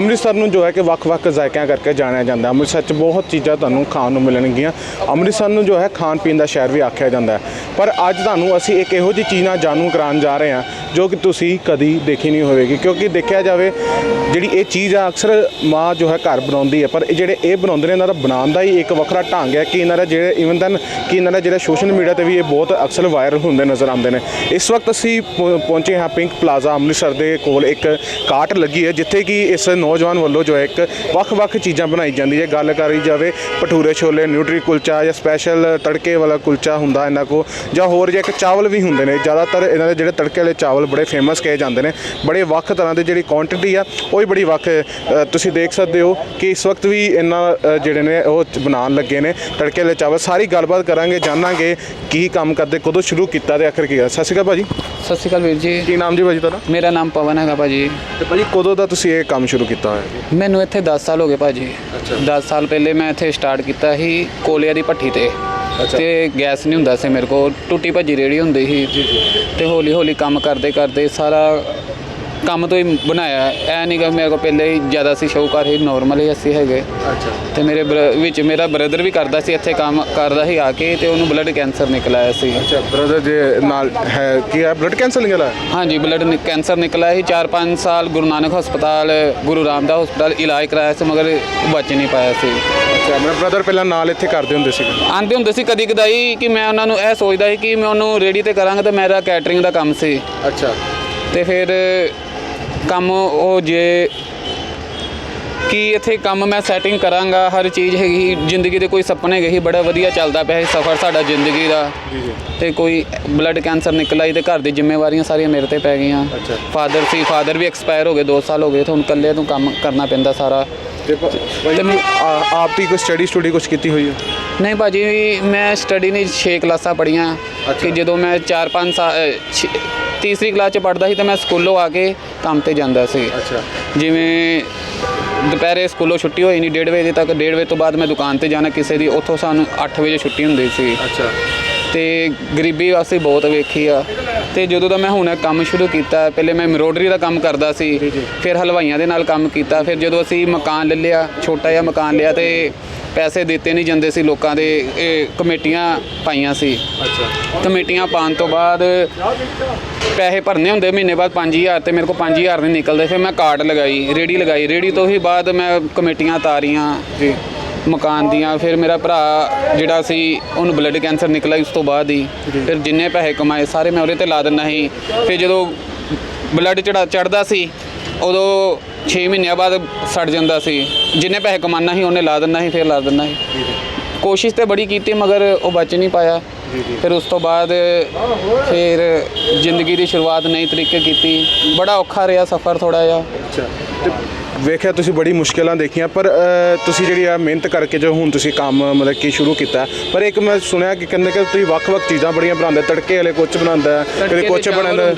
ਅੰਮ੍ਰਿਤਸਰ ਨੂੰ ਜੋ ਹੈ ਕਿ ਵੱਖ-ਵੱਖ ਜ਼ਾਇਕਿਆਂ ਕਰਕੇ ਜਾਣਿਆ ਜਾਂਦਾ ਅੰਮ੍ਰਿਤਸਰ 'ਚ ਬਹੁਤ ਚੀਜ਼ਾਂ ਤੁਹਾਨੂੰ ਖਾਣ ਨੂੰ ਮਿਲਣਗੀਆਂ। ਅੰਮ੍ਰਿਤਸਰ ਨੂੰ ਜੋ ਹੈ ਖਾਣ ਪੀਣ ਦਾ ਸ਼ਹਿਰ ਵੀ ਆਖਿਆ ਜਾਂਦਾ ਹੈ। ਪਰ ਅੱਜ ਤੁਹਾਨੂੰ ਅਸੀਂ ਇੱਕ ਇਹੋ ਜਿਹੀ ਚੀਜ਼ ਨਾਲ ਜਾਣੂ ਕਰਾਉਣ ਜਾ ਰਹੇ ਹਾਂ, ਜੋ ਕਿ ਤੁਸੀਂ ਕਦੀ ਦੇਖੀ ਨਹੀਂ ਹੋਵੇਗੀ, ਕਿਉਂਕਿ ਦੇਖਿਆ ਜਾਵੇ ਜਿਹੜੀ ਇਹ ਚੀਜ਼ ਆ, ਅਕਸਰ ਮਾਂ ਜੋ ਹੈ ਘਰ ਬਣਾਉਂਦੀ ਹੈ, ਪਰ ਇਹ ਜਿਹੜੇ ਇਹ ਬਣਾਉਂਦੇ ਨੇ, ਇਹਨਾਂ ਦਾ ਬਣਾਉਣ ਦਾ ਹੀ ਇੱਕ ਵੱਖਰਾ ਢੰਗ ਹੈ ਕਿ ਇਹਨਾਂ ਦਾ ਜਿਹੜੇ ਇਵਨ ਦਨ ਕਿ ਇਹਨਾਂ ਦਾ ਜਿਹੜਾ ਸੋਸ਼ਲ ਮੀਡੀਆ ਤੇ ਵੀ ਇਹ ਬਹੁਤ ਅਕਸਰ ਵਾਇਰਲ ਹੁੰਦੇ ਨਜ਼ਰ ਆਉਂਦੇ ਨੇ। ਇਸ ਵਕਤ ਅਸੀਂ ਪਹੁ- ਪਹੁੰਚੇ ਹਾਂ ਪਿੰਕ ਪਲਾਜ਼ਾ, ਅੰਮ੍ਰਿਤਸਰ ਦੇ ਕੋਲ ਇੱਕ ਕਾਟ ਲੱਗੀ ਹੈ, ਜਿੱਥੇ ਕਿ ਇਸ ਨੌਜਵਾਨ ਵੱਲੋਂ ਜੋ ਹੈ ਇੱਕ ਵੱਖ-ਵੱਖ ਚੀਜ਼ਾਂ ਬਣਾਈ ਜਾਂਦੀ ਹੈ। ਗੱਲ ਕਰੀ ਜਾਵੇ ਭਟੂਰੇ ਛੋਲੇ ਨਿਊਟਰੀ ਕੁਲਚਾ ਜਾਂ ਸਪੈਸ਼ਲ ਤੜਕੇ ਵਾਲਾ ਕੁਲਚਾ ਹੁੰਦਾ ਇਹਨਾਂ ਕੋ ਜਾਂ ਹੋਰ ਜੇ ਇੱਕ ਚਾਵਲ ਵੀ ਹੁੰਦੇ ਨੇ ਜ਼ਿਆਦਾਤਰ ਇਹਨਾਂ ਦੇ ਜਿਹੜੇ ਤੜਕੇ ਵਾਲੇ ਚਾਵਲ ਬੜੇ ਫੇਮਸ ਕਹੇ ਜਾਂਦੇ ਨੇ ਬੜੇ ਵੱਖ ਤਰ੍ਹਾਂ ਦੇ ਜਿਹੜੀ ਕੁਆਂਟੀਟੀ ਆ ਉਹ ਵੀ ਬੜੀ ਵੱਖ ਹੈ। ਤੁਸੀਂ ਦੇਖ ਸਕਦੇ ਹੋ ਕਿ ਇਸ ਵਕਤ ਵੀ ਇਹਨਾਂ ਜਿਹੜੇ ਨੇ ਉਹ ਬਣਾਉਣ ਲੱਗੇ ਨੇ ਤੜਕੇ ਵਾਲੇ ਚਾਵਲ। ਸਾਰੀ ਗੱਲਬਾਤ ਕਰਾਂਗੇ ਜਾਣਾਂਗੇ ਕੀ ਕੰਮ ਕਰਦੇ ਕਦੋਂ ਸ਼ੁਰੂ ਕੀਤਾ ਤੇ ਆਖਰ ਕੀ ਹੋਇਆ। ਸਤਿ ਸ਼੍ਰੀ ਅਕਾਲ ਭਾਜੀ। ਸਤਿ ਸ਼੍ਰੀ ਅਕਾਲ ਵੀਰ ਜੀ। ਕੀ ਨਾਮ ਜੀ ਭਾਜੀ ਤੁਹਾਡਾ? ਮੇਰਾ ਨਾਮ ਪਵਨ ਹੈਗਾ ਭਾਜੀ। ਤੇ ਭਾਜੀ ਕਦੋਂ ਦਾ ਤੁਸੀਂ ਇਹ ਕੰਮ ਸ਼ੁਰੂ ਕੀਤਾ ਹੋਇਆ? ਜੀ ਮੈਨੂੰ ਇੱਥੇ 10 ਸਾਲ ਹੋ ਗਏ ਭਾਜੀ। 10 ਸਾਲ ਪਹਿਲੇ ਮੈਂ ਇੱਥੇ ਸਟਾਰਟ ਕੀਤਾ ਸੀ ਕੋਲਿਆਂ ਦੀ ਭੱਠੀ ਤੇ। ਤੇ ਗੈਸ ਨਹੀਂ ਹੁੰਦਾ ਸੀ ਮੇਰੇ ਕੋਲ ਟੁੱਟੀ ਭੱਜੀ ਰੇੜੀ ਹੁੰਦੀ ਸੀ। ਤੇ ਹੌਲੀ ਹੌਲੀ ਕੰਮ ਕਰਦੇ ਕਰਦੇ ਸਾਰਾ ਕੰਮ ਤੋਂ ਹੀ ਬਣਾਇਆ ਐ ਨਹੀਂ ਕਿ ਮੇਰੇ ਕੋਲ ਪਹਿਲੇ ਹੀ ਜ਼ਿਆਦਾ ਸੀ ਸ਼ੌਕਾਰ ਹੀ ਨਾਰਮਲ ਹੀ ਅਸੀਂ ਹੈਗੇ। ਅੱਛਾ। ਤੇ ਮੇਰੇ ਬਰ- ਵਿੱਚ ਮੇਰਾ ਬ੍ਰਦਰ ਵੀ ਕਰਦਾ ਸੀ ਇੱਥੇ ਕੰਮ ਕਰਦਾ ਸੀ ਆ ਕੇ ਤੇ ਉਹਨੂੰ ਬਲੱਡ ਕੈਂਸਰ ਨਿਕਲ ਆਇਆ ਸੀ। ਅੱਛਾ ਬ੍ਰਦਰ ਜੇ ਨਾਲ ਹੈ ਕੀ ਹੈ? ਬਲੱਡ ਕੈਂਸਰ ਨਿਕਲ ਆਇਆ? ਹਾਂਜੀ ਬਲੱਡ ਨਿ- ਕੈਂਸਰ ਨਿਕਲਾ ਸੀ। 4-5 ਸਾਲ ਗੁਰੂ ਨਾਨਕ ਹਸਪਤਾਲ ਗੁਰੂ ਰਾਮਦਾਸ ਹਸਪਤਾਲ ਇਲਾਜ ਕਰਾਇਆ ਸੀ ਮਗਰ ਬਚ ਨਹੀਂ ਪਾਇਆ ਸੀ। ਅੱਛਾ ਮੇਰਾ ਬ੍ਰਦਰ ਪਹਿਲਾਂ ਨਾਲ ਇੱਥੇ ਕਰਦੇ ਹੁੰਦੇ ਸੀ ਆਂਦੇ ਹੁੰਦੇ ਸੀ ਕਦੀ ਕਦਾਈ ਕਿ ਮੈਂ ਉਹਨਾਂ ਨੂੰ ਇਹ ਸੋਚਦਾ ਸੀ ਕਿ ਮੈਂ ਉਹਨੂੰ ਰੇੜੀ ਤੇ ਕਰਾਂਗਾ ਤੇ ਮੇਰਾ ਕੈਟਰਿੰਗ ਦਾ ਕੰਮ ਸੀ। ਅੱਛਾ। ਤੇ ਫਿਰ ਕੰਮ ਉਹ ਜੇ ਕਿ ਇੱਥੇ ਕੰਮ ਮੈਂ ਸੈਟਿੰਗ ਕਰਾਂਗਾ ਹਰ ਚੀਜ਼ ਹੈਗੀ ਜ਼ਿੰਦਗੀ ਦੇ ਕੋਈ ਸੁਪਨੇ ਹੈਗੇ ਸੀ ਬੜਾ ਵਧੀਆ ਚੱਲਦਾ ਪਿਆ ਸੀ ਸਫ਼ਰ ਸਾਡਾ ਜ਼ਿੰਦਗੀ ਦਾ। ਜੀ ਜੀ। ਤੇ ਕੋਈ ਬਲੱਡ ਕੈਂਸਰ ਨਿਕਲ ਆਈ ਤੇ ਘਰ ਦੀ ਜ਼ਿੰਮੇਵਾਰੀਆਂ ਸਾਰੀਆਂ ਮੇਰੇ ਤੇ ਪੈ ਗਈਆਂ। ਅੱਛਾ। ਫਾਦਰ ਸੀ ਫਾਦਰ ਵੀ ਐਕਸਪਾਇਰ ਹੋ ਗਏ 2 ਸਾਲ ਹੋ ਗਏ ਤੇ ਹੁਣ ਇਕੱਲੇ ਤੋਂ ਕੰਮ ਕਰਨਾ ਪੈਂਦਾ ਸਾਰਾ। ਤੇ ਭ- ਮੈਂ- ਆ- ਆਪ ਦੀ ਕੋਈ ਸਟੱਡੀ ਸਟੂਡੀ ਕੁਝ ਕੀਤੀ ਹੋਈ ਹੈ? ਨਹੀਂ ਭਾਜੀ ਮੈਂ ਸਟੱਡੀ ਨਹੀਂ 6 ਕਲਾਸਾਂ ਪੜ੍ਹੀਆਂ। ਕਿ ਜਦੋਂ ਮੈਂ 4-5 ਸਾਲ ਤੀਸਰੀ ਕਲਾਸ ਚ ਪੜ੍ਹਦਾ ਸੀ ਤਾਂ ਮੈਂ ਸਕੂਲੋਂ ਆ ਕੇ ਕੰਮ ਤੇ ਜਾਂਦਾ ਸੀ। ਅੱਛਾ। ਜਿਵੇਂ ਦੁਪਹਿਰੇ ਸਕੂਲੋਂ ਛੁੱਟੀ ਹੋਈ ਨਹੀਂ 1:30 ਵਜੇ ਤੱਕ 1:30 ਵਜੇ ਤੋਂ ਬਾਅਦ ਮੈਂ ਦੁਕਾਨ ਤੇ ਜਾਣਾ ਕਿਸੇ ਦੀ ਉੱਥੋਂ ਸਾਨੂੰ 8 ਵਜੇ ਛੁੱਟੀ ਹੁੰਦੀ ਸੀ। ਅੱਛਾ। ਤੇ ਗਰੀਬੀ ਵਾਸਤੇ ਬਹੁਤ ਵੇਖੀ ਆ। ਤੇ ਜਦੋਂ ਦਾ ਮੈਂ ਹੁਣ ਕੰਮ ਸ਼ੁਰੂ ਕੀਤਾ ਪਹਿਲੇ ਮੈਂ ਐਮਬਰੋਇਡਰੀ ਦਾ ਕੰਮ ਕਰਦਾ ਸੀ ਫਿਰ ਹਲਵਾਈਆਂ ਦੇ ਨਾਲ ਕੰਮ ਕੀਤਾ ਫਿਰ ਜਦੋਂ ਅਸੀਂ ਮਕਾਨ ਲੈ ਲਿਆ ਛੋਟਾ ਜਿਹਾ ਮਕਾਨ ਲਿਆ ਤੇ ਪੈਸੇ ਦਿੱਤੇ ਨਹੀਂ ਜਾਂਦੇ ਸੀ ਲੋਕਾਂ ਦੇ ਇਹ ਕਮੇਟੀਆਂ ਪਾਈਆਂ ਸੀ। ਅੱਛਾ। ਕਮੇਟੀਆਂ ਪਾਉਣ ਤੋਂ ਬਾਅਦ ਪੈਸੇ ਭਰਨੇ ਹੁੰਦੇ ਮਹੀਨੇ ਬਾਅਦ 5000 ਤੇ ਮੇਰੇ ਕੋਲ 5000 ਨਹੀਂ ਨਿਕਲਦੇ। ਫਿਰ ਮੈਂ ਕਾਰਡ ਲਗਾਈ ਰੇੜੀ ਲਗਾਈ। ਰੇੜੀ ਤੋਂ ਹੀ ਬਾਅਦ ਮੈਂ ਕਮੇਟੀਆਂ ਤਾਰੀਆਂ ਜੀ। ਮਕਾਨ ਦੀਆਂ। ਫਿਰ ਮੇਰਾ ਭਰਾ ਜਿਹੜਾ ਸੀ ਉਹਨੂੰ ਬਲੱਡ ਕੈਂਸਰ ਨਿਕਲਿਆ ਉਸ ਤੋਂ ਬਾਅਦ ਹੀ। ਫਿਰ ਜਿੰਨੇ ਪੈਸੇ ਕਮਾਏ ਸਾਰੇ ਮੈਂ ਉਹਦੇ ਤੇ ਲਾ ਦਿੰਦਾ ਸੀ। ਫਿਰ ਜਦੋਂ ਬਲੱਡ ਚੜਾ ਚੜਦਾ ਸੀ ਉਦੋਂ 6 ਮਹੀਨਿਆਂ ਬਾਅਦ ਸੜ ਜਾਂਦਾ ਸੀ। ਜਿੰਨੇ ਪੈਸੇ ਕਮਾਨਾ ਸੀ ਉਹਨੇ ਲਾ ਦਿੰਦਾ ਸੀ ਫਿਰ ਲਾ ਦਿੰਦਾ ਸੀ। ਕੋਸ਼ਿਸ਼ ਤੇ ਬੜੀ ਕੀਤੀ ਮਗਰ ਉਹ ਬਚ ਨਹੀਂ ਪਾਇਆ। ਫਿਰ ਉਸ ਤੋਂ ਬਾਅਦ ਫਿਰ ਜ਼ਿੰਦਗੀ ਦੀ ਸ਼ੁਰੂਆਤ ਨਈ ਤਰੀਕੇ ਕੀਤੀ। ਬੜਾ ਔਖਾ ਰਿਹਾ ਸਫ਼ਰ ਥੋੜਾ ਜਿਹਾ। ਅੱਛਾ। ਵੇਖਿਆ ਤੁਸੀਂ ਬੜੀ ਮੁਸ਼ਕਿਲਾਂ ਦੇਖੀਆਂ ਪਰ ਤੁਸੀਂ ਜਿਹੜੀ ਆ ਮਿਹਨਤ ਕਰਕੇ ਜੋ ਹੁਣ ਤੁਸੀਂ ਕੰਮ ਮਤਲਬ ਕਿ ਸ਼ੁਰੂ ਕੀਤਾ ਪਰ ਇੱਕ ਮੈਂ ਸੁਣਿਆ ਕਿ ਕਹਿੰਦੇ ਕਿ ਤੁਸੀਂ ਵੱਖ-ਵੱਖ ਚੀਜ਼ਾਂ ਬੜੀਆਂ ਬਣਾਉਂਦੇ ਤੜਕੇ ਵਾਲੇ ਕੁਝ ਬਣਾਉਂਦਾ ਕਦੇ ਕੁਝ ਬਣਾਉਂਦਾ।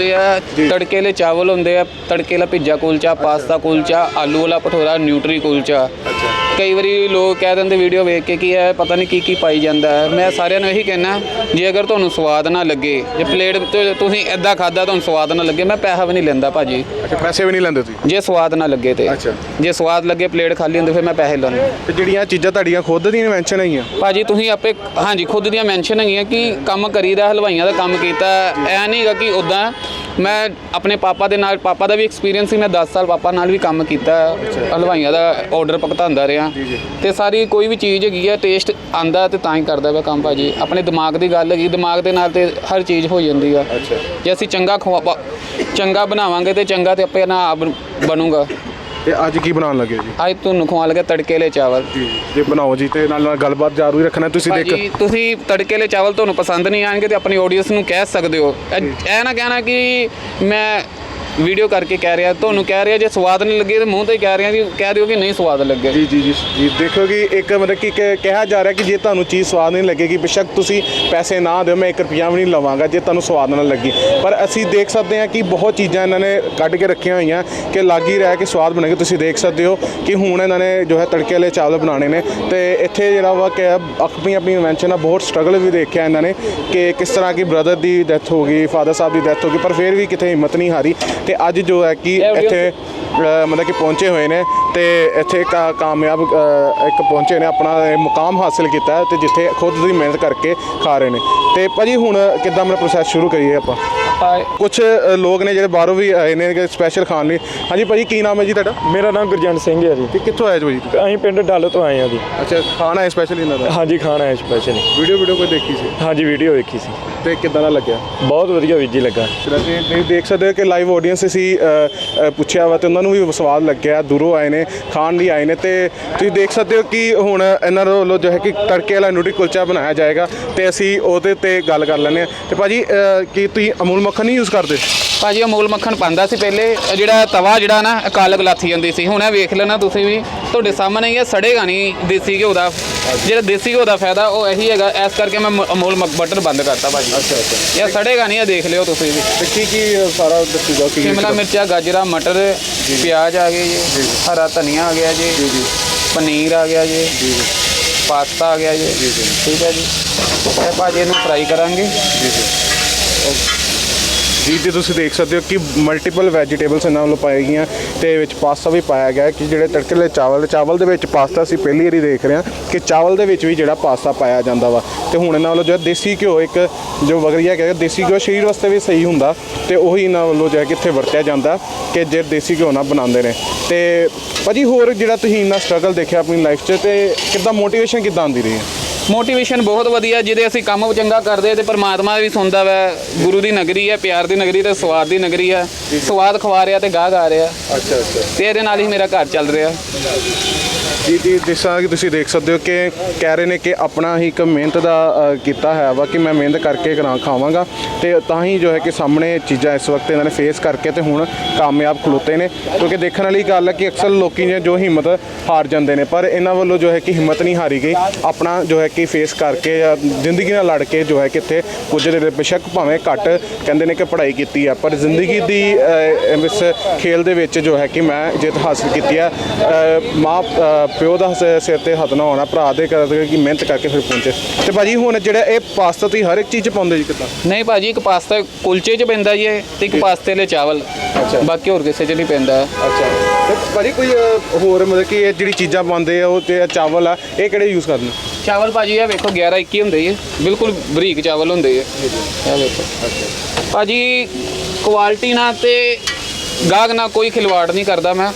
ਤੜਕੇ ਵਾਲੇ ਚਾਵਲ ਹੁੰਦੇ ਆ ਤੜਕੇ ਵਾਲਾ ਪਿੱਜ਼ਾ ਕੁਲਚਾ ਪਾਸਤਾ ਕੁਲਚਾ ਆਲੂ ਵਾਲਾ ਭਟੂਰਾ ਨਿਊਟਰੀ ਕੁਲਚਾ। ਅੱਛਾ। ਕਈ ਵਾਰੀ ਲੋਕ ਕਹਿ ਦਿੰਦੇ ਵੀਡੀਓ ਵੇਖ ਕੇ ਕਿ ਇਹ ਪਤਾ ਨਹੀਂ ਕੀ ਕੀ ਪਾਈ ਜਾਂਦਾ ਹੈ। ਮੈਂ ਸਾਰਿਆਂ ਨੂੰ ਇਹੀ ਕਹਿਣਾ ਜੇ ਅਗਰ ਤੁਹਾਨੂੰ ਸਵਾਦ ਨਾ ਲੱਗੇ ਜੇ ਪਲੇਟ ਤੇ ਤੁਸੀਂ ਐਦਾਂ ਖਾਦਾ ਤੁਹਾਨੂੰ ਸਵਾਦ ਨਾ ਲੱਗੇ ਮੈਂ ਪੈਸਾ ਵੀ ਨਹੀਂ ਲੈਂਦਾ ਭਾਜੀ। ਅੱਛਾ ਪੈਸੇ ਵੀ ਨਹੀਂ ਲੈਂਦੇ ਤੁਸੀਂ? ਜੇ ਸਵਾਦ ਨਾ ਲੱਗੇ ਤੇ। ਅੱਛਾ। ਜੇ ਸਵਾਦ ਲੱਗੇ ਪਲੇਟ ਖਾਲੀ ਹੁੰਦੀ ਫਿਰ ਮੈਂ ਪੈਸੇ ਲਾਉਂਦਾ। ਤੇ ਜਿਹੜੀਆਂ ਚੀਜ਼ਾਂ ਤੁਹਾਡੀਆਂ ਖੁਦ ਦੀਆਂ ਇਨਵੈਂਸ਼ਨ ਹੈਗੀਆਂ? ਭਾਜੀ ਤੁਸੀਂ ਆਪੇ ਹਾਂਜੀ ਖੁਦ ਦੀਆਂ ਮੈਂਸ਼ਨ ਹੈਗੀਆਂ ਕਿ ਕੰਮ ਕਰੀਦਾ ਹਲਵਾਈਆਂ ਦਾ ਕੰਮ ਕੀਤਾ ਐ ਨਹੀਂਗਾ ਕਿ ਉਦਾਂ ਮੈਂ ਆਪਣੇ ਪਾਪਾ ਦੇ ਨਾਲ ਪਾਪਾ ਦਾ ਵੀ ਐਕਸਪੀਰੀਅੰਸ ਸੀ ਮੈਂ 10 ਸਾਲ ਪਾਪਾ ਨਾਲ ਵੀ ਕੰਮ ਕੀਤਾ ਹਲਵਾਈਆਂ ਦਾ ਆਰਡਰ ਭੁਗਤਾਉਂਦਾ ਰਿਹਾ। ਤੇ ਸਾਰੀ ਕੋਈ ਵੀ ਚੀਜ਼ ਹੈਗੀ ਆ ਟੇਸਟ ਆਂਦਾ ਤੇ ਤਾਂ ਹੀ ਕਰਦਾ ਵਾ ਕੰਮ ਭਾਜੀ। ਆਪਣੇ ਦਿਮਾਗ ਦੀ ਗੱਲ ਹੈਗੀ ਦਿਮਾਗ ਦੇ ਨਾਲ ਤੇ ਹਰ ਚੀਜ਼ ਹੋ ਜਾਂਦੀ ਆ। ਜੇ ਅਸੀਂ ਚੰਗਾ ਖਵਾ ਚੰਗਾ ਬਣਾਵਾਂਗੇ ਤੇ ਚੰਗਾ ਤੇ ਆਪੇ ਨਾ ਆਪ ਬਣੂਗਾ। ਤੇ ਅੱਜ ਕੀ ਬਣਾਉਣ ਲੱਗੇ ਜੀ? ਅੱਜ ਤੁਹਾਨੂੰ ਖਵਾ ਲਗੇ ਤੜਕੇ ਵਾਲੇ ਚਾਵਲ। ਜੀ ਜੇ ਬਣਾਓ ਜੀ ਤੇ ਨਾਲ ਨਾਲ ਗੱਲਬਾਤ ਜਾਰੂ ਰੱਖਣਾ ਤੁਸੀਂ ਦੇਖ ਭਾਜੀ ਤੁਸੀਂ ਤੜਕੇ ਵਾਲੇ ਚਾਵਲ ਤੁਹਾਨੂੰ ਪਸੰਦ ਨਹੀਂ ਆਣਗੇ ਤੇ ਆਪਣੀ ਆਡੀਅנס ਨੂੰ ਕਹਿ ਸਕਦੇ ਹੋ। ਇਹ ਇਹ ਨਾ ਕਹਿਣਾ ਕਿ ਮੈਂ ਵੀਡੀਓ ਕਰਕੇ ਕਹਿ ਰਿਹਾ, ਤੁਹਾਨੂੰ ਕਹਿ ਰਿਹਾ ਜੇ ਸਵਾਦ ਨਹੀਂ ਲੱਗੇ ਤੇ ਮੂੰਹ ਤੇ ਹੀ ਕਹਿ ਰਿਹਾ ਕਿ ਕਹਿ ਦਿਓ ਕਿ ਨਹੀਂ ਸਵਾਦ ਲੱਗਿਆ ਜੀ ਜੀ ਜੀ ਜੀ, ਦੇਖੋ ਕਿ ਇੱਕ ਮਤਲਬ ਕਿ ਕਿ- ਕਿਹਾ ਜਾ ਰਿਹਾ ਕਿ ਜੇ ਤੁਹਾਨੂੰ ਚੀਜ਼ ਸਵਾਦ ਨਹੀਂ ਲੱਗੇਗੀ, ਬੇਸ਼ੱਕ ਤੁਸੀਂ ਪੈਸੇ ਨਾ ਦਿਓ, ਮੈਂ 1 ਰੁਪਿਆ ਵੀ ਨਹੀਂ ਲਵਾਂਗਾ ਜੇ ਤੁਹਾਨੂੰ ਸਵਾਦ ਨਾ ਲੱਗੀ। ਪਰ ਅਸੀਂ ਦੇਖ ਸਕਦੇ ਹਾਂ ਕਿ ਬਹੁਤ ਚੀਜ਼ਾਂ ਇਹਨਾਂ ਨੇ ਕੱਢ ਕੇ ਰੱਖੀਆਂ ਹੋਈਆਂ ਕਿ ਲੱਗ ਹੀ ਰਿਹਾ ਕਿ ਸਵਾਦ ਬਣੇਗਾ ਤੁਸੀਂ ਦੇਖ ਸਕਦੇ ਹੋ ਕਿ ਹੁਣ ਇਹਨਾਂ ਨੇ ਜੋ ਹੈ ਤੜਕੇ ਵਾਲੇ ਚਾਵਲ ਬਣਾਉਣੇ ਨੇ ਤੇ ਇੱਥੇ ਜਿਹੜਾ ਵਾ ਕਿ ਆਪਣੀ ਆਪਣੀ ਇਨਵੈਂਸ਼ਨ ਨਾਲ ਬਹੁਤ ਸਟਰਗਲ ਵੀ ਦੇਖਿਆ ਇਹਨਾਂ ਨੇ ਕਿ ਕਿਸ ਤਰ੍ਹਾਂ ਕਿ ਬ੍ਰਦਰ ਦੀ ਡੈਥ ਹੋ ਗਈ ਫਾਦਰ ਸਾਹਿਬ ਦੀ ਡੈਥ ਹੋ ਗਈ, ਪਰ ਫਿਰ ਵੀ ਕਿਤੇ ਹਿੰਮਤ ਨਹੀਂ ਹਾਰੀ। ਤੇ ਅੱਜ ਜੋ ਹੈ ਕਿ ਇੱਥੇ ਮਤਲਬ ਕਿ ਪਹੁੰਚੇ ਹੋਏ ਨੇ ਤੇ ਇੱਥੇ ਕਾਮਯਾਬ ਇੱਕ ਪਹੁੰਚੇ ਨੇ ਆਪਣਾ ਮੁਕਾਮ ਹਾਸਿਲ ਕੀਤਾ ਤੇ ਜਿੱਥੇ ਖੁਦ ਦੀ ਮਿਹਨਤ ਕਰਕੇ ਖਾ ਰਹੇ ਨੇ। ਤੇ ਭਾਜੀ ਹੁਣ ਕਿੱਦਾਂ ਮੇਰਾ ਪ੍ਰੋਸੈਸ ਸ਼ੁਰੂ ਕਰੀਏ ਆਪਾਂ? ਕੁਝ ਲੋਕ ਨੇ ਜਿਹੜੇ ਬਾਹਰੋਂ ਵੀ ਆਏ ਨੇ ਸਪੈਸ਼ਲ ਖਾਣ ਲਈ। ਹਾਂਜੀ ਭਾਜੀ ਕੀ ਨਾਮ ਹੈ ਜੀ ਤੁਹਾਡਾ? ਮੇਰਾ ਨਾਮ ਗੁਰਜੰਟ ਸਿੰਘ ਹੈ ਜੀ। ਤੇ ਕਿੱਥੋਂ ਆਏ ਜੀ ਭਾਜੀ ਅਸੀਂ ਪਿੰਡ ਡੱਲ ਤੋਂ ਆਏ ਹਾਂ ਜੀ। ਅੱਛਾ ਖਾਣਾ ਹੈ ਸਪੈਸ਼ਲ ਇਹਨਾਂ ਦਾ? ਹਾਂਜੀ ਖਾਣਾ ਹੈ ਸਪੈਸ਼ਲ ਵੀਡੀਓ ਵੀਡੀਓ ਕੋਈ ਦੇਖੀ ਸੀ? ਹਾਂਜੀ ਵੀਡੀਓ ਵੇਖੀ ਸੀ। ਤੇ ਕਿੱਦਾਂ ਦਾ ਲੱਗਿਆ? ਬਹੁਤ ਵਧੀਆ ਵੀਰ ਜੀ ਲੱਗਾ। ਤੁਸੀਂ ਦੇਖ ਸਕਦੇ ਹੋ ਕਿ ਲਾਈਵ ਆਡੀਅנס ਅ, ਪੁੱਛਿਆ ਵਾ ਤੇ ਉਹਨਾਂ ਨੂੰ ਵੀ ਸਵਾਦ ਲੱਗਿਆ ਦੂਰੋਂ ਆਏ ਨੇ ਖਾਣ ਲਈ ਆਏ ਨੇ ਤੇ ਤੁਸੀਂ ਦੇਖ ਸਕਦੇ ਹੋ ਕਿ ਹੁਣ ਇਹਨਾਂ ਵੱਲੋਂ ਜੋ ਹੈ ਕਿ ਤੜਕੇ ਵਾਲਾ ਨੂਡਲ ਕੁਲਚਾ ਬਣਾਇਆ ਜਾਏਗਾ ਤੇ ਅਸੀਂ ਉਹਦੇ ਤੇ ਗੱਲ ਕਰ ਲੈਂਦੇ ਹਾਂ। ਤੇ ਭਾਜੀ ਕੀ ਤੁਸੀਂ ਅਮੂਲ ਮੱਖਣ ਨਹੀਂ ਯੂਜ਼ ਕਰਦੇ? ਭਾਜੀ ਅਮੂਲ ਮੱਖਣ ਪਾਉਂਦਾ ਸੀ ਪਹਿਲੇ। ਇਹ ਜਿਹੜਾ ਤਵਾ ਜਿਹੜਾ ਨਾ ਇਹ ਕਾਲਕ ਲਾਥੀ ਜਾਂਦੀ ਸੀ। ਹੁਣ ਇਹ ਵੇਖ ਲੈਣਾ ਤੁਸੀਂ ਵੀ ਤੁਹਾਡੇ ਸਾਹਮਣੇ ਹੀ ਹੈ ਸੜੇਗਾ ਨਹੀਂ ਦੇਸੀ ਘਿਓ ਦਾ। ਜਿਹੜਾ ਦੇਸੀ ਘਿਓ ਦਾ ਫਾਇਦਾ ਉਹ ਇਹੀ ਹੈਗਾ। ਇਸ ਕਰਕੇ ਮੈਂ ਮ- ਅਮੂਲ ਮੱਖ ਬਟਰ ਬੰਦ ਕਰਤਾ ਭਾਜੀ। ਅੱਛਾ ਅੱਛਾ। ਇਹ ਸੜੇਗਾ ਨਹੀਂ ਇਹ ਦੇਖ ਲਿਓ ਤੁਸੀਂ ਵੀ। ਤੇ ਕੀ ਕੀ ਸਾਰਾ ਦੱਸੂਗਾ ਕੀ ਸ਼ਿਮਲਾ ਮਿਰਚਾਂ ਗਾਜਰਾਂ ਮਟਰ ਪਿਆਜ਼ ਆ ਗਏ ਜੀ। ਹਰਾ ਧਨੀਆ ਆ ਗਿਆ ਜੀ। ਪਨੀਰ ਆ ਗਿਆ ਜੀ। ਪਾਸਤਾ ਆ ਗਿਆ ਜੀ। ਠੀਕ ਹੈ ਜੀ। ਇਹ ਭਾਜੀ ਇਹਨੂੰ ਫਰਾਈ ਕਰਾਂਗੇ। ਜੀ ਜੀ। ਤੁਸੀਂ ਦੇਖ ਸਕਦੇ ਹੋ ਕਿ ਮਲਟੀਪਲ ਵੈਜੀਟੇਬਲਸ ਇਹਨਾਂ ਵੱਲੋਂ ਪਾਈ ਗਈਆਂ ਤੇ ਵਿੱਚ ਪਾਸਤਾ ਵੀ ਪਾਇਆ ਗਿਆ ਕਿ ਜਿਹੜੇ ਤੜਕੇ ਵਾਲੇ ਚਾਵਲ ਚਾਵਲ ਦੇ ਵਿੱਚ ਪਾਸਤਾ ਅਸੀਂ ਪਹਿਲੀ ਵਾਰੀ ਦੇਖ ਰਹੇ ਹਾਂ ਕਿ ਚਾਵਲ ਦੇ ਵਿੱਚ ਵੀ ਜਿਹੜਾ ਪਾਸਤਾ ਪਾਇਆ ਜਾਂਦਾ ਵਾ। ਤੇ ਹੁਣ ਇਹਨਾਂ ਵੱਲੋਂ ਜੋ ਦੇਸੀ ਘਿਓ, ਇੱਕ ਜੋ ਵਗਰੀਆ ਕਹਿੰਦੇ ਦੇਸੀ ਘਿਓ ਸਰੀਰ ਵਾਸਤੇ ਵੀ ਸਹੀ ਹੁੰਦਾ ਤੇ ਉਹੀ ਇਹਨਾਂ ਵੱਲੋਂ ਜੋ ਹੈ ਕਿ ਇੱਥੇ ਵਰਤਿਆ ਜਾਂਦਾ ਕਿ ਜੇ ਦੇਸੀ ਘਿਓ ਨਾਲ ਬਣਾਉਂਦੇ ਨੇ। ਤੇ ਭਾਜੀ ਹੋਰ ਜਿਹੜਾ ਤੁਸੀਂ ਇੰਨਾ ਸਟਰਗਲ ਦੇਖਿਆ ਆਪਣੀ ਲਾਈਫ 'ਚ ਤੇ ਕਿੱਦਾਂ ਮੋਟੀਵੇਸ਼ਨ ਕਿੱਦਾਂ ਆਉਂਦੀ ਰਹੀ ਹੈ? ਮੋਟੀਵੇਸ਼ਨ ਬਹੁਤ ਵਧੀਆ ਜਿਹਦੇ ਅਸੀਂ ਕੰਮ ਚੰਗਾ ਕਰਦੇ ਤੇ ਪਰਮਾਤਮਾ ਵੀ ਸੁਣਦਾ ਵੈ। ਗੁਰੂ ਦੀ ਨਗਰੀ ਹੈ ਪਿਆਰ ਦੀ ਨਗਰੀ ਤੇ ਸਵਾਦ ਦੀ ਨਗਰੀ ਹੈ। ਸਵਾਦ ਖਵਾ ਰਿਹਾ ਤੇ ਗਾਹ ਗਾ ਰਿਹਾ। ਅੱਛਾ ਅੱਛਾ। ਤੇ ਇਹਦੇ ਨਾਲ ਹੀ ਮੇਰਾ ਘਰ ਚੱਲ ਰਿਹਾ। ਜੀ ਜੀ ਤਰ੍ਹਾਂ ਕਿ ਤੁਸੀਂ ਦੇਖ ਸਕਦੇ ਹੋ ਕਿ ਕਹਿ ਰਹੇ ਨੇ ਕਿ ਆਪਣਾ ਹੀ ਇੱਕ ਮਿਹਨਤ ਦਾ ਕੀਤਾ ਹੈ ਵਾ ਕਿ ਮੈਂ ਮਿਹਨਤ ਕਰਕੇ ਕਰਾਂ ਖਾਵਾਂਗਾ। ਤੇ ਤਾਂ ਹੀ ਜੋ ਹੈ ਕਿ ਸਾਹਮਣੇ ਚੀਜ਼ਾਂ ਇਸ ਵਕਤ ਇਹਨਾਂ ਨੇ ਫੇਸ ਕਰਕੇ ਤੇ ਹੁਣ ਕਾਮਯਾਬ ਖਲੋਤੇ ਨੇ। ਕਿਉਂਕਿ ਦੇਖਣ ਵਾਲੀ ਗੱਲ ਹੈ ਕਿ ਅਕਸਰ ਲੋਕੀ ਜੋ ਹਿੰਮਤ ਹਾਰ ਜਾਂਦੇ ਨੇ। ਪਰ ਇਹਨਾਂ ਵੱਲੋਂ ਜੋ ਹੈ ਕਿ ਹਿੰਮਤ ਨਹੀਂ ਹਾਰੀ ਗਈ। ਆਪਣਾ ਜੋ ਹੈ ਕਿ ਫੇਸ ਕਰਕੇ ਜਾਂ ਜ਼ਿੰਦਗੀ ਨਾਲ ਲੜ ਕੇ ਜੋ ਹੈ ਕਿ ਇੱਥੇ ਪੁੱਜਦੇ ਨੇ ਬੇਸ਼ੱਕ ਭਾਵੇਂ ਘੱਟ ਕਹਿੰਦੇ ਨੇ ਕਿ ਪੜ੍ਹਾਈ ਕੀਤੀ ਹੈ ਪਰ ਜ਼ਿੰਦਗੀ ਦੀ ਇਸ ਖੇਲ ਦੇ ਵਿੱਚ ਜੋ ਹੈ ਕਿ ਮੈਂ ਜਿੱਤ ਹਾਸਲ ਕੀਤੀ ਅ, ਮਾਂ ਪਿਓ ਦਾ ਸਿਰ ਤੇ ਹੱਥ ਨਾ ਹੋਣਾ ਭਰਾ ਦੇ ਕਰਕੇ ਕਿ ਮਿਹਨਤ ਕਰਕੇ ਫਿਰ ਪਹੁੰਚੇ। ਤੇ ਭਾਜੀ ਹੁਣ ਜਿਹੜਾ ਇਹ ਪਾਸਤਾ ਤੁਸੀਂ ਹਰ ਇੱਕ ਚੀਜ਼ 'ਚ ਪਾਉਂਦੇ ਜੀ ਕਿੱਦਾਂ? ਨਹੀਂ ਭਾਜੀ ਇੱਕ ਪਾਸਤਾ ਕੁਲਚੇ 'ਚ ਪੈਂਦਾ ਜੀ ਇਹ ਤੇ ਇੱਕ ਪਾਸਤੇ ਲਈ ਚਾਵਲ। ਬਾਕੀ ਹੋਰ ਕਿਸੇ 'ਚ ਨਹੀਂ ਪੈਂਦਾ। ਅੱਛਾ। ਭਾਜੀ ਕੋਈ ਹੋਰ ਮਤਲਬ ਕਿ ਇਹ ਜਿਹੜੀ ਚੀਜ਼ਾਂ ਪਾਉਂਦੇ ਆ ਉਹ ਤੇ ਚਾਵਲ ਆ ਇਹ ਕਿਹੜੇ ਯੂਜ਼ ਕਰਦੇ ਚਾਵਲ ਭਾਜੀ, ਇਹ ਵੇਖੋ 11 21 ਹੁੰਦੇ ਜੀ। ਬਿਲਕੁਲ ਬਰੀਕ ਚਾਵਲ ਹੁੰਦੇ ਹੈ ਇਹ ਵੇਖੋ। ਭਾਜੀ ਕੁਆਲਿਟੀ ਨਾਲ ਤੇ ਗਾਹਕ ਨਾਲ ਕੋਈ ਖਿਲਵਾੜ ਨਹੀਂ ਕਰਦਾ ਮੈਂ।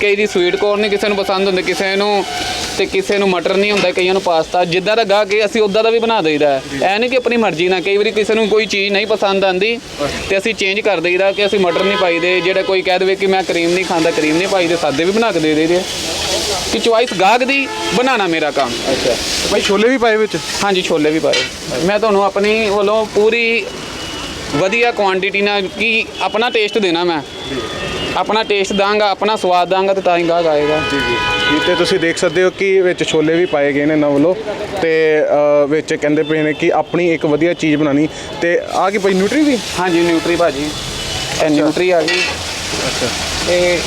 ਕਈ ਦੀ ਸਵੀਟ ਕੋਰਨ ਨਹੀਂ ਕਿਸੇ ਨੂੰ ਪਸੰਦ ਹੁੰਦੇ, ਕਿਸੇ ਨੂੰ ਤੇ ਕਿਸੇ ਨੂੰ ਮਟਰ ਨਹੀਂ ਹੁੰਦਾ ਕਈਆਂ ਨੂੰ ਪਾਸਤਾ ਜਿੱਦਾਂ ਦਾ ਗਾਹਕ ਹੈ ਅਸੀਂ ਉਦਾਂ ਦਾ ਵੀ ਬਣਾ ਦਈਦਾ ਹੈ। ਐ ਨਹੀਂ ਕਿ ਆਪਣੀ ਮਰਜ਼ੀ ਨਾਲ ਕਈ ਵਾਰੀ ਕਿਸੇ ਨੂੰ ਕੋਈ ਚੀਜ਼ ਨਹੀਂ ਪਸੰਦ ਆਂਦੀ ਤੇ ਅਸੀਂ ਚੇਂਜ ਕਰ ਦਈਦਾ ਕਿ ਅਸੀਂ ਮਟਰ ਨਹੀਂ ਪਾਈਦੇ ਜਿਹੜਾ ਕੋਈ ਕਹਿ ਦੇਵੇ ਕਿ ਮੈਂ ਕਰੀਮ ਨਹੀਂ ਖਾਂਦਾ ਕਰੀਮ ਨਹੀਂ ਪਾਈਦੇ ਸਾਦੇ ਵੀ ਬਣਾ ਕੇ ਦੇ ਦੇਈਦੇ ਆ। ਕਿ ਚੁਆਇਸ ਗਾਹਕ ਦੀ ਬਣਾਉਣਾ ਮੇਰਾ ਕੰਮ। ਅੱਛਾ। ਭਾਈ ਛੋਲੇ ਵੀ ਪਾਏ ਵਿੱਚ? ਹਾਂਜੀ ਛੋਲੇ ਵੀ ਪਾਏ। ਮੈਂ ਤੁਹਾਨੂੰ ਆਪਣੀ ਵੱਲੋਂ ਪੂਰੀ ਵਧੀਆ ਕੁਆਂਟੀਟੀ ਨਾਲ ਕੀ ਆਪਣਾ ਟੇਸਟ ਦੇਣਾ ਮੈਂ। ਆਪਣਾ ਟੇਸਟ ਦਾਂਗਾ ਆਪਣਾ ਸਵਾਦ ਦਾਂਗਾ ਤੇ ਤਾਂ ਹੀ ਗਾਹਕ ਆਏਗਾ। ਜੀ ਜੀ। ਤੇ ਤੁਸੀਂ ਦੇਖ ਸਕਦੇ ਹੋ ਕਿ ਵਿੱਚ ਛੋਲੇ ਵੀ ਪਾਏ ਗਏ ਨੇ ਇਹਨਾਂ ਵੱਲੋਂ ਤੇ ਅ, ਵਿੱਚ ਕਹਿੰਦੇ ਪਏ ਨੇ ਕਿ ਆਪਣੀ ਇੱਕ ਵਧੀਆ ਚੀਜ਼ ਬਣਾਣੀ ਤੇ ਆ ਕੀ ਭਾਈ ਨਿਊਟਰੀ ਵੀ? ਹਾਂਜੀ ਨਿਊਟਰੀ ਭਾਜੀ। ਇਹ ਨਿਊਟਰੀ ਆ ਗਈ। ਅੱਛਾ। ਇਹ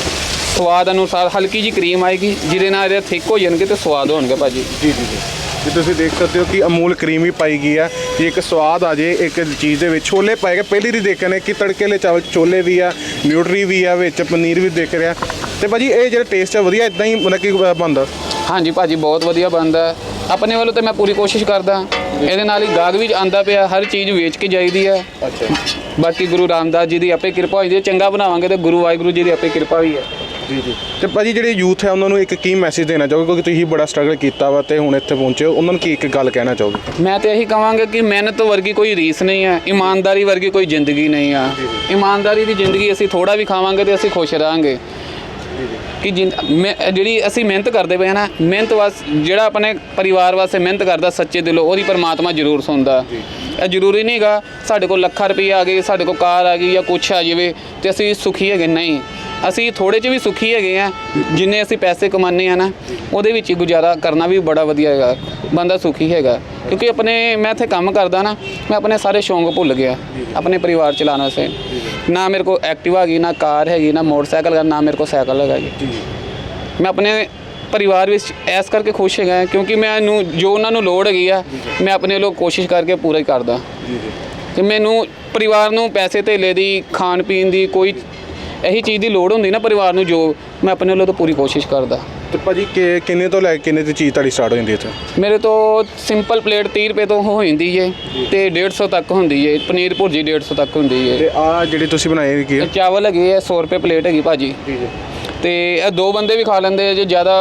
ਸਵਾਦ ਅਨੁਸਾਰ ਹਲਕੀ ਜੀ ਕਰੀਮ ਆਏਗੀ ਜਿਹਦੇ ਨਾਲ ਇਹ ਥਿਕ ਹੋ ਜਾਣਗੇ ਤੇ ਸਵਾਦ ਹੋਣਗੇ ਭਾਜੀ। ਜੀ ਜੀ ਜੀ। ਜੀ ਤੁਸੀਂ ਦੇਖ ਸਕਦੇ ਹੋ ਕਿ ਅਮੂਲ ਕਰੀਮ ਵੀ ਪਾਈ ਗਈ ਹੈ। ਕਿ ਇੱਕ ਸਵਾਦ ਆ ਜੇ ਇੱਕ ਚੀਜ਼ ਦੇ ਵਿੱਚ। ਛੋਲੇ ਪਾਏ ਗਏ ਪਹਿਲੀ ਰੀ ਦੇਖੇ ਨੇ ਕਿ ਤੜਕੇ ਵਾਲੇ ਚਾਵਲ ਛੋਲੇ ਵੀ ਆ ਨਿਊਟਰੀ ਵੀ ਆ ਵਿੱਚ ਪਨੀਰ ਵੀ ਦੇਖ ਰਿਹਾ। ਤੇ ਭਾਜੀ ਇਹ ਜਿਹੜਾ ਟੇਸਟ ਹੈ ਵਧੀਆ ਇਦਾਂ ਹੀ ਮਤਲਬ ਕਿ ਬਣਦਾ? ਹਾਂਜੀ ਭਾਜੀ ਬਹੁਤ ਵਧੀਆ ਬਣਦਾ। ਆਪਣੇ ਵੱਲੋਂ ਤੇ ਮੈਂ ਪੂਰੀ ਕੋਸ਼ਿਸ਼ ਕਰਦਾ। ਇਹਦੇ ਨਾਲ ਹੀ ਗਾਹਕ ਵੀ ਆਂਦਾ ਪਿਆ ਹਰ ਚੀਜ਼ ਵੇਚ ਕੇ ਜਾਈਦੀ ਹੈ ਅੱਛਾ। ਬਾਕੀ ਗੁਰੂ ਰਾਮਦਾਸ ਜੀ ਦੀ ਆਪੇ ਕਿਰਪਾ ਹੋਈ ਜੇ ਚੰਗਾ ਬਣਾਵਾਂਗੇ ਤੇ ਗੁਰੂ ਵਾਹਿਗੁਰੂ ਜੀ ਦੀ ਆਪੇ ਕਿਰਪਾ ਹੋਈ ਹੈ ਜੀ ਜੀ। ਤੇ ਭਾਜੀ ਜਿਹੜੇ ਯੂਥ ਹੈ ਉਹਨਾਂ ਨੂੰ ਇੱਕ ਕੀ ਮੈਸੇਜ ਦੇਣਾ ਚਾਹੋਗੇ? ਕਿਉਂਕਿ ਤੁਸੀਂ ਬੜਾ ਸਟਰਗਲ ਕੀਤਾ ਵਾ ਤੇ ਹੁਣ ਇੱਥੇ ਪਹੁੰਚੇ ਹੋ। ਉਹਨਾਂ ਨੂੰ ਕੀ ਇੱਕ ਗੱਲ ਕਹਿਣਾ ਚਾਹੋਗੇ? ਮੈਂ ਤੇ ਇਹੀ ਕਹਾਂਗਾ ਕਿ ਮਿਹਨਤ ਵਰਗੀ ਕੋਈ ਰੀਸ ਨਹੀਂ ਹੈ। ਇਮਾਨਦਾਰੀ ਵਰਗੀ ਕੋਈ ਜ਼ਿੰਦਗੀ ਨਹੀਂ ਆ। ਇਮਾਨਦਾਰੀ ਦੀ ਜ਼ਿੰਦਗੀ ਅਸੀਂ ਥੋੜਾ ਵੀ ਖਾਵਾਂਗੇ ਤੇ ਅਸੀਂ ਖੁਸ਼ ਰਹਾਂਗੇ। ਕਿ ਜਿਹੜੀ ਅਸੀਂ ਮਿਹਨਤ ਕਰਦੇ ਪਏ ਹਾਂ ਨਾ ਮਿਹਨਤ ਵਾਸ ਜਿਹੜਾ ਆਪਣੇ ਪਰਿਵਾਰ ਵਾਸਤੇ ਮਿਹਨਤ ਕਰਦਾ ਸੱਚੇ ਦਿਲੋਂ ਉਹਦੀ ਪਰਮਾਤਮਾ ਜ਼ਰੂਰ ਸੁਣਦਾ। ਇਹ ਜ਼ਰੂਰੀ ਨਹੀਂਗਾ ਸਾਡੇ ਕੋਲ ਲੱਖਾਂ ਰੁਪਏ ਆ ਗਏ ਸਾਡੇ ਕੋਲ ਕਾਰ ਆ ਗਈ ਜਾਂ ਕੁਛ ਆ ਜਾਵੇ ਤੇ ਅਸੀਂ ਸੁਖੀ ਹੈਗੇ ਨਹੀਂ। ਅਸੀਂ ਥੋੜੇ 'ਚ ਵੀ ਸੁਖੀ ਹੈਗੇ ਆ ਜਿੰਨੇ ਅਸੀਂ ਪੈਸੇ ਕਮਾਉਂਦੇ ਆ ਨਾ ਉਹਦੇ ਵਿੱਚ ਹੀ ਗੁਜ਼ਾਰਾ ਕਰਨਾ ਵੀ ਬੜਾ ਵਧੀਆ ਹੈਗਾ ਬੰਦਾ ਸੁਖੀ ਹੈਗਾ। ਕਿਉਂਕਿ ਆਪਣੇ ਮੈਂ ਇੱਥੇ ਕੰਮ ਕਰਦਾ ਨਾ ਮੈਂ ਆਪਣੇ ਸਾਰੇ ਸ਼ੌਂਕ ਭੁੱਲ ਗਿਆ ਆਪਣੇ ਪਰਿਵਾਰ ਚਲਾਉਣ ਵਾਸਤੇ। ਨਾ ਮੇਰੇ ਕੋਲ ਐਕਟਿਵਾ ਹੈਗੀ ਨਾ ਕਾਰ ਹੈਗੀ ਨਾ ਮੋਟਰਸਾਈਕਲ ਹੈਗਾ ਨਾ ਮੇਰੇ ਕੋਲ ਸਾਈਕਲ ਹੈਗਾ ਜੀ। ਮੈਂ ਆਪਣੇ ਪਰਿਵਾਰ ਵਿੱਚ ਐਸ ਕਰਕੇ ਖੁਸ਼ ਹੈਗਾ ਕਿਉਂਕਿ ਮੈਨੂੰ ਜੋ ਉਹਨਾਂ ਨੂੰ ਲੋੜ ਹੈਗੀ ਆ ਮੈਂ ਆਪਣੇ ਲੋਕ ਕੋਸ਼ਿਸ਼ ਕਰਕੇ ਪੂਰਾ ਹੀ ਕਰਦਾ। ਕਿ ਮੈਨੂੰ ਪਰਿਵਾਰ ਨੂੰ ਪੈਸੇ ਧੇਲੇ ਦੀ ਖਾਣ ਪੀਣ ਦੀ ਕੋਈ ਇਹੀ ਚੀਜ਼ ਦੀ ਲੋੜ ਹੁੰਦੀ ਨਾ ਪਰਿਵਾਰ ਨੂੰ ਜੋ ਮੈਂ ਆਪਣੇ ਵੱਲੋਂ ਤਾਂ ਪੂਰੀ ਕੋਸ਼ਿਸ਼ ਕਰਦਾ। ਤੇ ਭਾਜੀ ਕਿ ਕਿੰਨੇ ਤੋਂ ਲੈ ਕੇ ਕਿੰਨੇ ਦੀ ਚੀਜ਼ ਤੁਹਾਡੀ ਸਟਾਰਟ ਹੋ ਜਾਂਦੀ ਹੈ ਇੱਥੇ? ਮੇਰੇ ਤੋਂ ਸਿੰਪਲ ਪਲੇਟ 30 ਰੁਪਏ ਤੋਂ ਹੋ ਜਾਂਦੀ ਏ ਤੇ 150 ਤੱਕ ਹੁੰਦੀ ਏ ਪਨੀਰ ਭੁਰਜੀ 150 ਤੱਕ ਹੁੰਦੀ ਏ। ਤੇ ਆ ਜਿਹੜੀ ਤੁਸੀਂ ਬਣਾਈ ਕੀ ਹੈ? ਚਾਵਲ ਹੈਗੇ ਆ 100 ਰੁਪਏ ਪਲੇਟ ਹੈਗੀ ਭਾਜੀ। ਜੀ ਜੀ। ਤੇ ਇਹ ਦੋ ਬੰਦੇ ਵੀ ਖਾ ਲੈਂਦੇ ਆ ਜੇ ਜ਼ਿਆਦਾ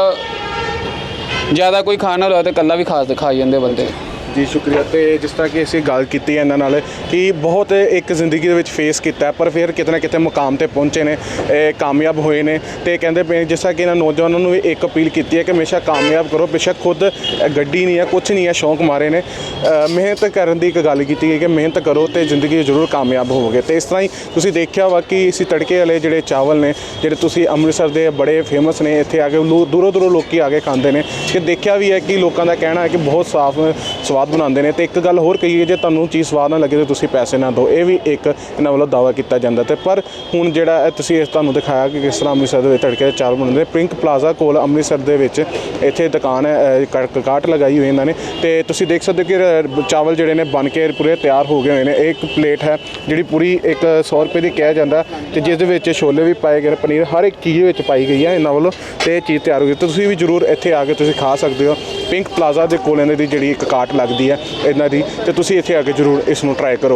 ਜ਼ਿਆਦਾ ਕੋਈ ਖਾਣਾ ਹੋਇਆ ਤੇ ਇਕੱਲਾ ਵੀ ਖਾ ਖਾ ਜਾਂਦੇ ਬੰਦੇ। ਜੀ ਸ਼ੁਕਰੀਆ। ਤੇ ਜਿਸ ਤਰ੍ਹਾਂ ਕਿ ਅਸੀਂ ਗੱਲ ਕੀਤੀ ਹੈ ਇਹਨਾਂ ਨਾਲ ਕਿ ਬਹੁਤ ਇੱਕ ਜ਼ਿੰਦਗੀ ਦੇ ਵਿੱਚ ਫੇਸ ਕੀਤਾ ਹੈ, ਪਰ ਫਿਰ ਕਿਤੇ ਨਾ ਕਿਤੇ ਮੁਕਾਮ ਤੇ ਪਹੁੰਚੇ ਨੇ ਇਹ ਕਾਮਯਾਬ ਹੋਏ ਨੇ। ਤੇ ਕਹਿੰਦੇ ਪਏ ਜਿਸ ਤਰ੍ਹਾਂ ਕਿ ਇਹਨਾਂ ਨੌਜਵਾਨਾਂ ਨੂੰ ਵੀ ਇੱਕ ਅਪੀਲ ਕੀਤੀ ਹੈ ਕਿ ਹਮੇਸ਼ਾ ਕਾਮਯਾਬ ਕਰੋ। ਬੇਸ਼ੱਕ ਖੁਦ ਅ, ਗੱਡੀ ਨਹੀਂ ਹੈ ਕੁਝ ਨਹੀਂ ਹੈ ਸ਼ੌਂਕ ਮਾਰੇ ਨੇ। ਅ, ਮਿਹਨਤ ਕਰਨ ਦੀ ਇੱਕ ਗੱਲ ਕੀਤੀ ਗਈ ਕਿ ਮਿਹਨਤ ਕਰੋ ਤੇ ਜ਼ਿੰਦਗੀ 'ਚ ਜ਼ਰੂਰ ਕਾਮਯਾਬ ਹੋਵੋਗੇ। ਤੇ ਇਸ ਤਰ੍ਹਾਂ ਹੀ ਤੁਸੀਂ ਦੇਖਿਆ ਵਾ ਕਿ ਇਸੀ ਤੜਕੇ ਵਾਲੇ ਜਿਹੜੇ ਚਾਵਲ ਨੇ ਜਿਹੜੇ ਤੁਸੀਂ ਅੰਮ੍ਰਿਤਸਰ ਦੇ ਬੜੇ ਫੇਮਸ ਨੇ ਇੱਥੇ ਆ ਕੇ ਲੋ- ਦੂਰੋਂ ਦੂਰੋਂ ਲੋਕੀ ਆ ਕੇ ਖਾਂਦੇ ਨੇ। ਕਿ ਦੇਖਿਆ ਵੀ ਹੈ ਕਿ ਲੋਕਾਂ ਦਾ ਕਹਿਣਾ ਹੈ ਕਿ ਬਹੁਤ ਸਾਫ਼ ਸਵਾਦ ਬਣਾਉਂਦੇ ਨੇ ਤੇ ਇੱਕ ਗੱਲ ਹੋਰ ਕਹੀਏ ਜੇ ਤੁਹਾਨੂੰ ਚੀਜ਼ ਸਵਾਦ ਨਾ ਲੱਗੇ ਤੇ ਤੁਸੀਂ ਪੈਸੇ ਨਾ ਦਿਓ। ਇਹ ਵੀ ਇੱਕ ਇਹਨਾਂ ਵੱਲੋਂ ਦਾਅਵਾ ਕੀਤਾ ਜਾਂਦਾ ਤੇ ਪਰ ਹੁਣ ਜਿਹੜਾ ਤੁਸੀਂ ਤੁਹਾਨੂੰ ਦਿਖਾਇਆ ਕਿ ਕਿਸ ਤਰ੍ਹਾਂ ਅੰਮ੍ਰਿਤਸਰ ਦੇ ਵਿੱਚ ਤੜਕੇ ਦੇ ਚਾਵਲ ਬਣਦੇ ਨੇ। ਪਿੰਕ ਪਲਾਜ਼ਾ ਕੋਲ ਅੰਮ੍ਰਿਤਸਰ ਦੇ ਵਿੱਚ ਇੱਥੇ ਦੁਕਾਨ ਹੈ ਅ, ਕੜਕ ਕਾਟ ਲਗਾਈ ਹੋਈ ਇਹਨਾਂ ਨੇ ਤੇ ਤੁਸੀਂ ਦੇਖ ਸਕਦੇ ਹੋ ਕਿ ਚਾਵਲ ਜਿਹੜੇ ਨੇ ਬਣ ਕੇ ਪੂਰੇ ਤਿਆਰ ਹੋ ਗਏ ਹੋਏ ਨੇ। ਇੱਕ ਪਲੇਟ ਹੈ ਜਿਹੜੀ ਪੂਰੀ ਇੱਕ 100 ਰੁਪਏ ਦੀ ਕਿਹਾ ਜਾਂਦਾ ਤੇ ਜਿਸ ਦੇ ਵਿੱਚ ਛੋਲੇ ਵੀ ਪਾਏ ਗਏ ਨੇ ਪਨੀਰ ਹਰ ਇੱਕ ਚੀਜ਼ ਵਿੱਚ ਪਾਈ ਗਈ ਹੈ ਇਹਨਾਂ ਵੱਲੋਂ ਤੇ ਇਹ ਚੀਜ਼ ਤਿਆਰ ਹੋ ਗਈ। ਤੇ ਤੁਸੀਂ ਵੀ ਜਰੂਰ ਇੱਥੇ ਆ ਕੇ ਤੁਸੀਂ ਖਾ ਸਕਦੇ ਹੋ। ਪਿੰਕ ਪਲਾਜ਼ਾ ਦੇ ਕੋਲ ਇਹਨਾਂ ਦੀ ਜਿਹੜੀ ਇੱਕ ਕਾਟ ਲੱਗਦੀ ਹੈ, ਇਹਨਾਂ ਦੀ, ਤੇ ਤੁਸੀਂ ਇੱਥੇ ਆ ਕੇ ਜਰੂਰ ਇਸ ਨੂੰ ਟਰਾਈ ਕਰੋ।